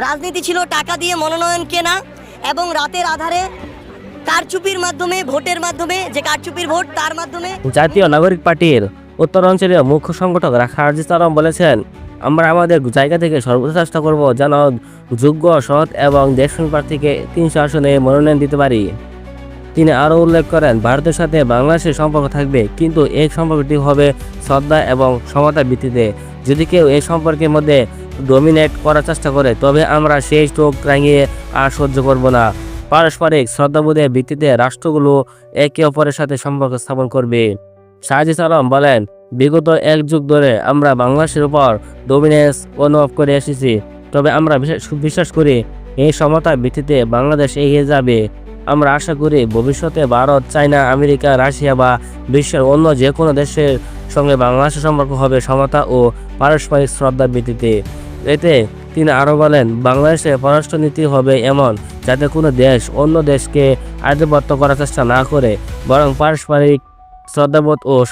রাজনীতি ছিল টাকা দিয়ে মনোনয়ন কেনা এবং রাতের আধারে কারচুপির মাধ্যমে, ভোটের মাধ্যমে, যে কারচুপির ভোট তার মাধ্যমে। জাতীয় নাগরিক পার্টির উত্তরাঞ্চলীয় মুখ্য সংগঠক রাখারজি চারম বলেছেন, আমরা আমাদের জায়গা থেকে সর্বোচ্চ চেষ্টা করব যেন যোগ্য, সৎ এবং দেশপ্রেম প্রার্থীকে তিনশো আসনে মনোনয়ন দিতে পারি। তিনি আরও উল্লেখ করেন, ভারতের সাথে বাংলাদেশের সম্পর্ক থাকবে, কিন্তু এই সম্পর্কটি হবে শ্রদ্ধা এবং সমতার ভিত্তিতে। যদি কেউ এই সম্পর্কের মধ্যে ডোমিনেট করার চেষ্টা করে, তবে আমরা সেই চোখ রাঙিয়ে আর সহ্য করব না। পারস্পরিক শ্রদ্ধাবোধের ভিত্তিতে রাষ্ট্রগুলো একে অপরের সাথে সম্পর্ক স্থাপন করবে। শাহজিদ আলম বলেন, বিগত এক যুগ ধরে আমরা বাংলাদেশের উপর ডোমিনেন্স অনুভব করে এসেছি, তবে আমরা বিশ্বাস করি এই সমতার ভিত্তিতে বাংলাদেশ এগিয়ে যাবে। আমরা আশা করি ভবিষ্যতে ভারত, চায়না, আমেরিকা, রাশিয়া বা বিশ্বের অন্য যে কোনো দেশের সঙ্গে বাংলাদেশের সম্পর্ক হবে সমতা ও পারস্পরিক শ্রদ্ধার ভিত্তিতে। এতে তিনি আরও বলেন বাংলাদেশের পররাষ্ট্রনীতি হবে এমন যাতে কোনো দেশ অন্য দেশকে আধিপত্য করার চেষ্টা না করে, বরং পারস্পরিক শ্রদ্ধাবোধ ও